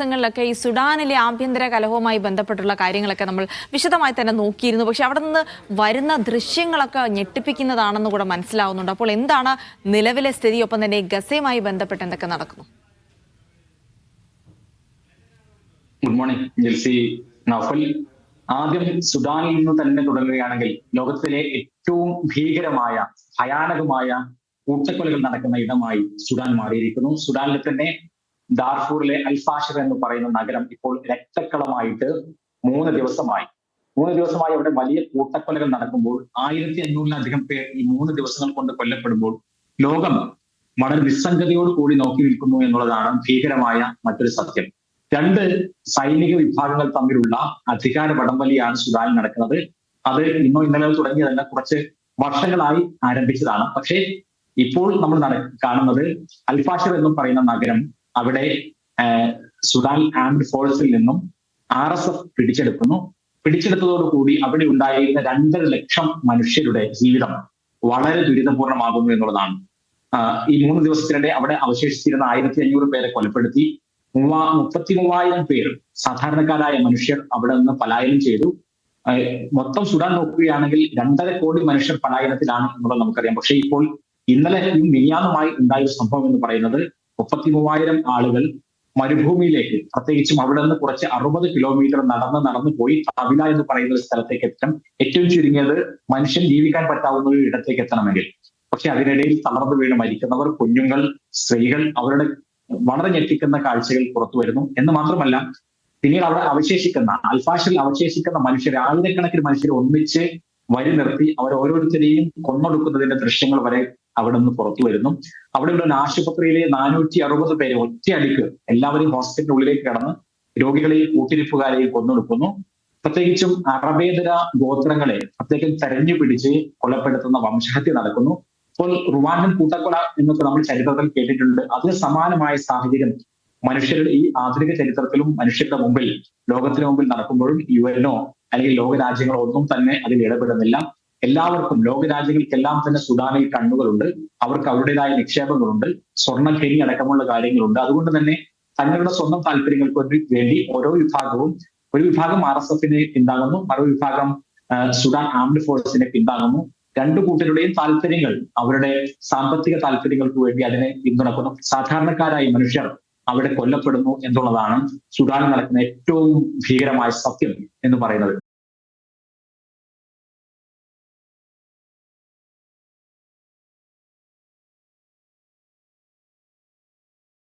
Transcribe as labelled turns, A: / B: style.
A: ദിവസങ്ങളിലൊക്കെ ഈ സുഡാനിലെ ആഭ്യന്തര കലഹവുമായി ബന്ധപ്പെട്ടുള്ള കാര്യങ്ങളൊക്കെ നമ്മൾ വിശദമായി തന്നെ നോക്കിയിരുന്നു. പക്ഷെ അവിടെ നിന്ന് വരുന്ന ദൃശ്യങ്ങളൊക്കെ ഞെട്ടിപ്പിക്കുന്നതാണെന്ന് കൂടെ മനസ്സിലാവുന്നുണ്ട്. അപ്പോൾ എന്താണ് നിലവിലെ സ്ഥിതി? ഒപ്പം തന്നെ ഗസയുമായി ബന്ധപ്പെട്ട് എന്തൊക്കെ നടക്കുന്നു?
B: Good morning Jelsy. നഫൽ ആദ്യം സുഡാനിൽ നിന്ന് തന്നെ തുടങ്ങുകയാണെങ്കിൽ ലോകത്തിലെ ഏറ്റവും ഭീകരമായ ഭയാനകമായ കൂട്ടക്കൊലകൾ നടക്കുന്ന ഇടമായി സുഡാൻ മാറിയിരിക്കുന്നു. സുഡാനിൽ തന്നെ ദാർഫൂറിലെ അൽഫാഷർ എന്ന് പറയുന്ന നഗരം ഇപ്പോൾ രക്തക്കളമായിട്ട് മൂന്ന് ദിവസമായി. മൂന്ന് ദിവസമായി അവിടെ വലിയ കൂട്ടക്കൊലകൾ നടക്കുമ്പോൾ ആയിരത്തി അഞ്ഞൂറിലധികം പേർ ഈ മൂന്ന് ദിവസങ്ങൾ കൊണ്ട് കൊല്ലപ്പെടുമ്പോൾ ലോകം വളരെ നിസ്സംഗതയോട് കൂടി നോക്കി നിൽക്കുന്നു എന്നുള്ളതാണ് ഭീകരമായ മറ്റൊരു സത്യം. രണ്ട് സൈനിക വിഭാഗങ്ങൾ തമ്മിലുള്ള അധികാര വടംവലിയാണ് സുഡാനിൽ നടക്കുന്നത്. അത് ഇന്നോ ഇന്നലെ തുടങ്ങിയതല്ല കുറച്ച് വർഷങ്ങളായി ആരംഭിച്ചതാണ്. പക്ഷേ ഇപ്പോൾ നമ്മൾ കാണുന്നത് അൽഫാഷർ എന്ന് പറയുന്ന നഗരം അവിടെ സുഡാൻ ആംഡ് ഫോഴ്സിൽ നിന്നും ആർ എസ് എഫ് പിടിച്ചെടുക്കുന്നു. പിടിച്ചെടുത്തതോടുകൂടി അവിടെ ഉണ്ടായിരുന്ന രണ്ടര ലക്ഷം മനുഷ്യരുടെ ജീവിതം വളരെ ദുരിതപൂർണമാകുന്നു എന്നുള്ളതാണ്. ഈ മൂന്ന് ദിവസത്തിനിടെ അവിടെ അവശേഷിച്ചിരുന്ന ആയിരത്തി അഞ്ഞൂറ് പേരെ കൊലപ്പെടുത്തി. മൂവാ മുപ്പത്തി മൂവായിരം പേർ സാധാരണക്കാരായ മനുഷ്യർ അവിടെ നിന്ന് പലായനം ചെയ്തു. മൊത്തം സുഡാൻ നോക്കുകയാണെങ്കിൽ രണ്ടര കോടി മനുഷ്യർ പലായനത്തിലാണ് എന്നുള്ളത് നമുക്കറിയാം. പക്ഷേ ഇപ്പോൾ ഇന്നലെ മിനിയാന്നുമായി ഉണ്ടായ സംഭവം എന്ന് പറയുന്നത് മുപ്പത്തി മൂവായിരം ആളുകൾ മരുഭൂമിയിലേക്ക് പ്രത്യേകിച്ചും അവിടെ നിന്ന് കുറച്ച് അറുപത് കിലോമീറ്റർ നടന്ന് നടന്നു പോയി തവില എന്ന് പറയുന്ന ഒരു സ്ഥലത്തേക്ക് എത്തണം. ഏറ്റവും ചുരുങ്ങിയത് മനുഷ്യൻ ജീവിക്കാൻ പറ്റാവുന്ന ഒരു ഇടത്തേക്ക് എത്തണമെങ്കിൽ. പക്ഷെ അതിനിടയിൽ തളർന്നു വീണ് മരിക്കുന്നവർ കുഞ്ഞുങ്ങൾ സ്ത്രീകൾ അവരുടെ വളരെ ഞെട്ടിക്കുന്ന കാഴ്ചകൾ പുറത്തു വരുന്നു. എന്ന് മാത്രമല്ല പിന്നീട് അവിടെ അവശേഷിക്കുന്ന അൽഫാഷിൽ അവശേഷിക്കുന്ന മനുഷ്യർ ആയിരക്കണക്കിന് മനുഷ്യരെ ഒന്നിച്ച് വരി നിർത്തി അവർ ഓരോരുത്തരെയും കൊന്നൊടുക്കുന്നതിന്റെ ദൃശ്യങ്ങൾ വരെ അവിടെ നിന്ന് പുറത്തു വരുന്നു. അവിടെയുള്ള ഒരു ആശുപത്രിയിലെ നാനൂറ്റി അറുപത് പേരെ ഒറ്റയടിക്ക് എല്ലാവരെയും ഹോസ്പിറ്റലിനുള്ളിലേക്ക് കടന്ന് രോഗികളെയും കൂട്ടിരിപ്പുകാരെയും കൊന്നൊടുക്കുന്നു. പ്രത്യേകിച്ചും അറബേതര ഗോത്രങ്ങളെ പ്രത്യേകം തെരഞ്ഞു പിടിച്ച് കൊലപ്പെടുത്തുന്ന വംശഹത്യ നടക്കുന്നു. ഇപ്പോൾ റുവാൻഡൻ കൂട്ടക്കൊല എന്നൊക്കെ നമ്മൾ ചരിത്രത്തിൽ കേട്ടിട്ടുണ്ട്. അതിന് സമാനമായ സാഹചര്യം മനുഷ്യരുടെ ഈ ആധുനിക ചരിത്രത്തിലും മനുഷ്യരുടെ മുമ്പിൽ ലോകത്തിന് മുമ്പിൽ നടക്കുമ്പോഴും യു എന്നോ അല്ലെങ്കിൽ ലോകരാജ്യങ്ങളോ ഒന്നും തന്നെ അതിൽ ഇടപെടുന്നില്ല. എല്ലാവർക്കും ലോകരാജ്യങ്ങൾക്കെല്ലാം തന്നെ സുഡാനിൽ കണ്ണുകളുണ്ട്. അവർക്ക് അവരുടേതായ നിക്ഷേപങ്ങളുണ്ട്. സ്വർണ ഖനി അടക്കമുള്ള കാര്യങ്ങളുണ്ട്. അതുകൊണ്ട് തന്നെ തങ്ങളുടെ സ്വന്തം താല്പര്യങ്ങൾക്ക് വേണ്ടി ഓരോ വിഭാഗവും ഒരു വിഭാഗം ആർ എസ് എഫിനെ പിന്താങ്ങുന്നു മറു വിഭാഗം സുഡാൻ ആംഡ് ഫോഴ്സിനെ പിന്താങ്ങുന്നു. രണ്ടു കൂട്ടരുടെയും താല്പര്യങ്ങൾ അവരുടെ സാമ്പത്തിക താല്പര്യങ്ങൾക്ക് വേണ്ടി അതിനെ പിന്തുണക്കുന്നു. സാധാരണക്കാരായ മനുഷ്യർ അവിടെ കൊല്ലപ്പെടുന്നു എന്നുള്ളതാണ് സുഡാനിൽ നടക്കുന്ന ഏറ്റവും ഭീകരമായ സത്യം എന്ന് പറയുന്നത്.